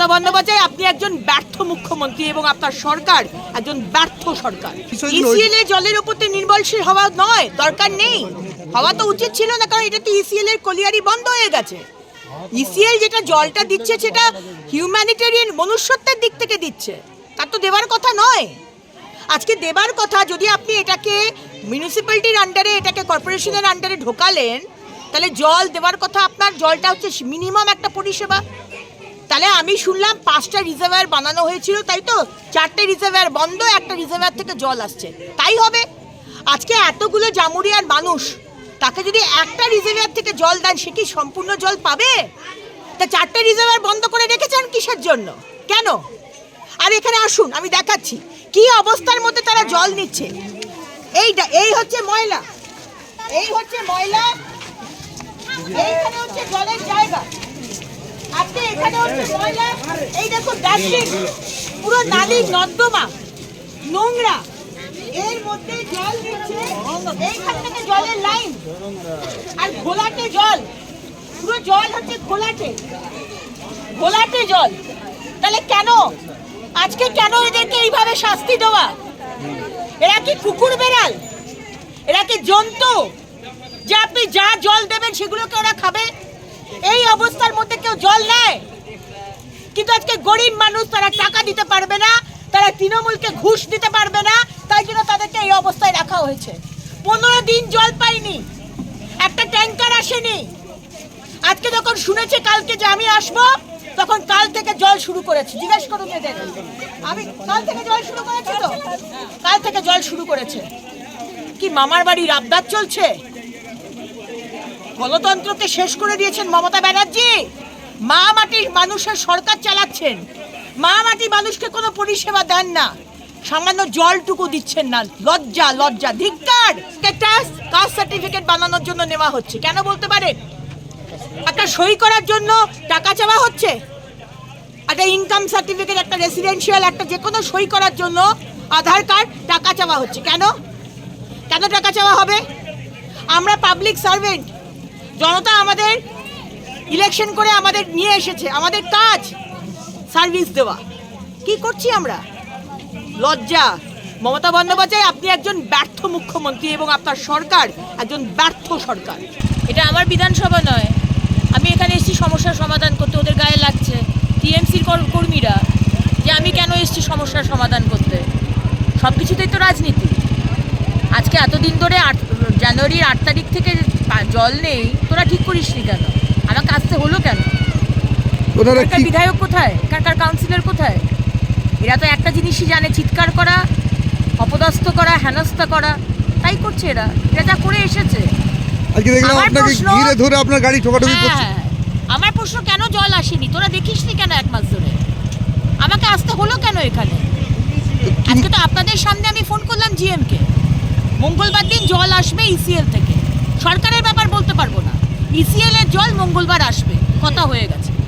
মমতা বন্দ্যোপাধ্যায় আপনি একজন ব্যর্থ মুখ্যমন্ত্রী এবং আপনার সরকার একজন ব্যর্থ সরকার। ইসিএল এ জলের উপর নির্ভরশীল হওয়া নয় দরকার নেই। হওয়া তো উচিত ছিল না কারণ এটা তো ইসিএল এর কলিয়ারি বন্ধ হয়ে গেছে। ইসিএল যেটা জলটা দিচ্ছে সেটা হিউম্যানিটেরিয়ান মনুষ্যত্বের দিক থেকে দিচ্ছে। তার তো দেবার কথা নয়। আজকে দেবার কথা যদি আপনি এটাকে মিউনিসিপ্যালিটির আন্ডারে এটাকে কর্পোরেশনের আন্ডারে ঢোকালেন তাহলে জল দেওয়ার কথা আপনার জলটা হচ্ছে মিনিমাম একটা পরিষেবা। তাহলে আমি শুনলাম পাঁচটা রিজার্ভার বানানো হয়েছিল, তাই তো? চারটে রিজার্ভার বন্ধ, একটা রিজার্ভার থেকে জল আসছে। তাই হবে। আজকে এতগুলো জামুরিয়ার মানুষ, তাকে যদি একটা রিজার্ভার থেকে জল দেন, সে কি সম্পূর্ণ জল পাবে? তা চারটে রিজার্ভার বন্ধ করে রেখেছেন কিসের জন্য? কেন? আর এখানে আসুন, আমি দেখাচ্ছি। কি অবস্থার মধ্যে তারা জল নিচ্ছে? এইটা, এই হচ্ছে ময়লা। এই হচ্ছে ময়লা। এইখানে হচ্ছে জলের জায়গা। আপনি এখানে এই দেখুন ডাস্টবিন, পুরো নালী নর্দমা, নোংরা। এর মধ্যে জল দিচ্ছে এইখান থেকে জলের লাইন। আর ঘোলাটে জল, পুরো জল হচ্ছে ঘোলাটে। ঘোলাটে জল। তাহলে কেন? আজকে কেন এদেরকে এইভাবে শাস্তি দেওয়া? এরা কি কুকুর বেড়াল? এরা কি জন্তু? যে আপনি যা জল দেবেন সেগুলোকে ওরা খাবে? এই অবস্থার মধ্যে কেউ জল নেয়? কিন্তু আজকে গরিব মানুষ তারা টাকা দিতে পারবে না, তারা তৃণমূলকে ঘুষ দিতে পারবে না, তাই জন্য তাদেরকে এই অবস্থায় রাখা হয়েছে। পনেরো দিন জল পাইনি, একটা ট্যাঙ্কার আসেনি। আজকে যখন শুনেছে কালকে যে আমি আসব, তখন কাল থেকে জল শুরু করেছে। জিজ্ঞেস করুন এদের। আমি কাল থেকে জল শুরু করেছে তো? কাল থেকে জল শুরু করেছে। কি মামার বাড়ির আবদার চলছে? গণতন্ত্রকে শেষ করে দিয়েছেন মমতা ব্যানার্জি। মা মাটির মানুষের সরকার চালাচ্ছেন। মা মাটি মানুষকে কোনো পরিষেবা দেন না। সামান্য জলটুকু দিচ্ছেন না। লজ্জা লজ্জা। ধিক্কার! কাস্ট সার্টিফিকেট বানানোর জন্য নেওয়া হচ্ছে। কেন বলতে পারেন একটা সই করার জন্য টাকা চাওয়া হচ্ছে। একটা ইনকাম সার্টিফিকেট একটা রেসিডেন্সিয়াল একটা যে কোনো সই করার জন্য আধার কার্ড টাকা চাওয়া হচ্ছে। কেন? কেন টাকা চাওয়া হবে? আমরা পাবলিক সার্ভেন্ট জনতা আমাদের ইলেকশন করে আমাদের নিয়ে এসেছে, আমাদের কাজ সার্ভিস দেওয়া। কি করছি আমরা? লজ্জা। মমতা বন্দ্যোপাধ্যায়, আপনি একজন ব্যর্থ মুখ্যমন্ত্রী এবং আপনার সরকার একজন ব্যর্থ সরকার। এটা আমার বিধানসভা নয়। আমি এখানে এসেছি, সমস্যার সমাধান করতে। ওদের গায়ে লাগছে। টিএমসির কর্মীরা, যে আমি কেন এসেছি সমস্যার সমাধান করতে? সব কিছুতেই তো রাজনীতি। আজকে এতদিন ধরে আট জানুয়ারির আট তারিখ থেকে জল নেই তোরা ঠিক করিসনি কেন? আমাকে আসতে হলো কেন? ওনারা কি বিধায়ক কোথায়? এখানকার কাউন্সিলর কোথায়? এরা তো একটা জিনিসই জানে চিৎকার করা অপদস্থ করা হেনস্থা করা তাই করছে এরা। এরা যা করে এসেছে। আজকে দেখলাম আমার আপনাকে প্রশ্ন- ঘিরে ধরে আপনার গাড়ি ঠোকাঠুকি হ্যাঁ, করছে। আমার প্রশ্ন কেন জল আসেনি? তোরা দেখিসনি কেন এক মাস ধরে? আমাকে আসতে হলো কেন এখানে? আজকে তো আপনাদের সামনে আমি ফোন করলাম জিএম কে। মঙ্গলবার দিন জল আসবে ইসিএল থেকে। সরকারের ব্যাপার বলতে পারব না। ইসিএল এর জল মঙ্গলবার আসবে। কথা হয়ে